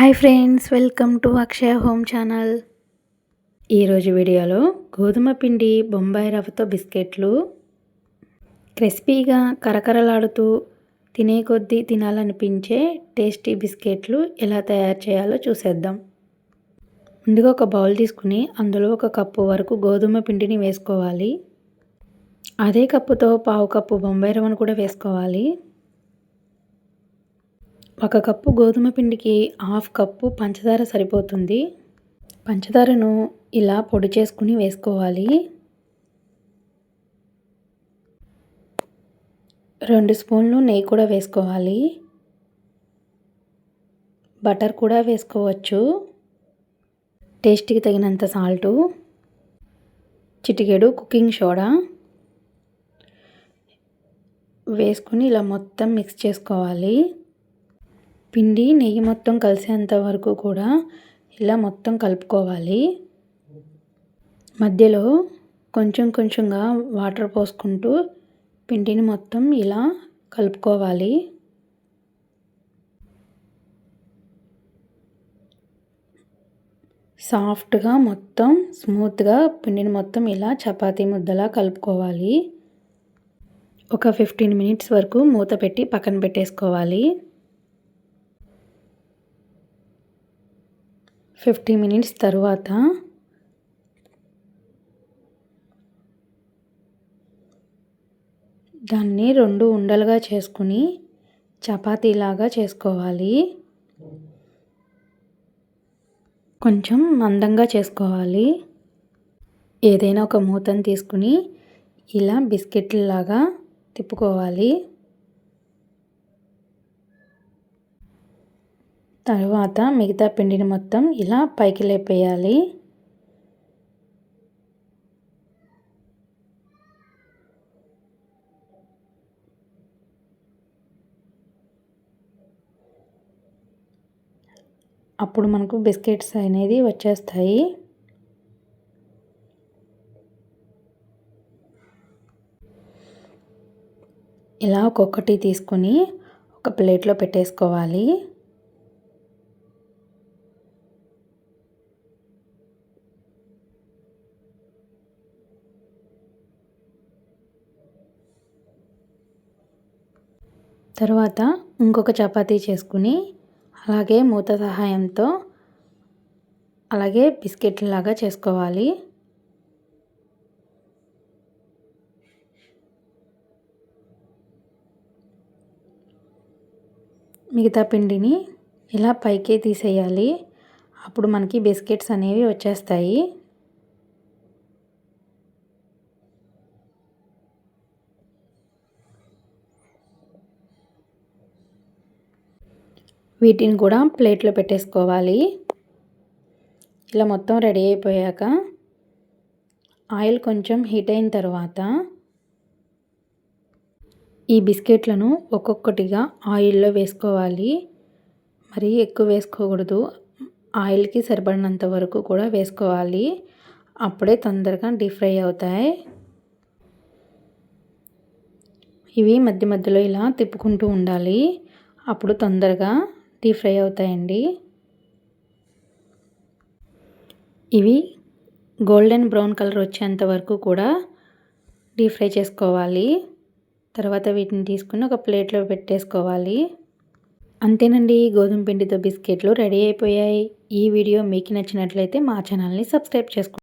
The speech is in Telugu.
Hi friends welcome to Akshaya home channel. ఈరోజు వీడియోలో గోధుమ పిండి బొంబాయి రవ్వతో బిస్కెట్లు. క్రిస్పీగా కరకరలాడుతూ తినే కొద్దీ తినాలనిపించే టేస్టీ బిస్కెట్లు ఎలా తయారు చేయాలో చూసేద్దాం. ముందుగా ఒక బౌల్ తీసుకుని అందులో ఒక కప్పు వరకు గోధుమ పిండిని వేసుకోవాలి. అదే కప్పుతో పావు కప్పు బొంబాయి రవ్వను కూడా వేసుకోవాలి. ఒక కప్పు గోధుమ పిండికి హాఫ్ కప్పు పంచదార సరిపోతుంది. పంచదారను ఇలా పొడి చేసుకుని వేసుకోవాలి. రెండు స్పూన్లు నెయ్యి కూడా వేసుకోవాలి. బటర్ కూడా వేసుకోవచ్చు. టేస్ట్కి తగినంత సాల్టు. చిటికెడు కుకింగ్ సోడా వేసుకుని ఇలా మొత్తం మిక్స్ చేసుకోవాలి. పిండి నెయ్యి మొత్తం కలిసేంత వరకు కూడా ఇలా మొత్తం కలుపుకోవాలి. మధ్యలో కొంచెం కొంచెంగా వాటర్ పోసుకుంటూ పిండిని మొత్తం ఇలా కలుపుకోవాలి. సాఫ్ట్గా మొత్తం స్మూత్గా పిండిని మొత్తం ఇలా చపాతీ ముద్దలా కలుపుకోవాలి. ఒక ఫిఫ్టీన్ మినిట్స్ వరకు మూత పెట్టి పక్కన పెట్టేసుకోవాలి. ఫిఫ్టీ మినిట్స్ తర్వాత దాన్ని రెండు ఉండలుగా చేసుకుని చపాతీలాగా చేసుకోవాలి. కొంచెం మందంగా చేసుకోవాలి. ఏదైనా ఒక మూతను తీసుకుని ఇలా బిస్కెట్లాగా తిప్పుకోవాలి. తర్వాత మిగతా పిండిని మొత్తం ఇలా పైకి లేపేయాలి. అప్పుడు మనకు బిస్కెట్స్ అనేది వచ్చేస్తాయి. ఇలా ఒక్కొక్కటి తీసుకొని ఒక ప్లేట్లో పెట్టేసుకోవాలి. తర్వాత ఇంకొక చపాతీ చేసుకుని అలాగే మూత సహాయంతో అలాగే బిస్కెట్లాగా చేసుకోవాలి. మిగతా పిండిని ఇలా పైకే తీసేయాలి. అప్పుడు మనకి బిస్కెట్స్ అనేవి వచ్చేస్తాయి. వీటిని కూడా ప్లేట్లో పెట్టేసుకోవాలి. ఇలా మొత్తం రెడీ అయిపోయాక ఆయిల్ కొంచెం హీట్ అయిన తర్వాత ఈ బిస్కెట్లను ఒక్కొక్కటిగా ఆయిల్లో వేసుకోవాలి. మరీ ఎక్కువ వేసుకోకూడదు. ఆయిల్కి సరిపడినంత వరకు కూడా వేసుకోవాలి. అప్పుడే తొందరగా డీప్ ఫ్రై అవుతాయి. ఇవి మధ్య మధ్యలో ఇలా తిప్పుకుంటూ ఉండాలి. అప్పుడు తొందరగా డీప్ ఫ్రై అవుతాయండి. ఇవి గోల్డెన్ బ్రౌన్ కలర్ వచ్చేంత వరకు కూడా డీప్ ఫ్రై చేసుకోవాలి. తర్వాత వీటిని తీసుకుని ఒక ప్లేట్లో పెట్టేసుకోవాలి. అంతేనండి గోధుమ పిండితో బిస్కెట్లు రెడీ అయిపోయాయి. ఈ వీడియో మీకు నచ్చినట్లయితే మా ఛానల్ని సబ్స్క్రైబ్ చేసుకోండి.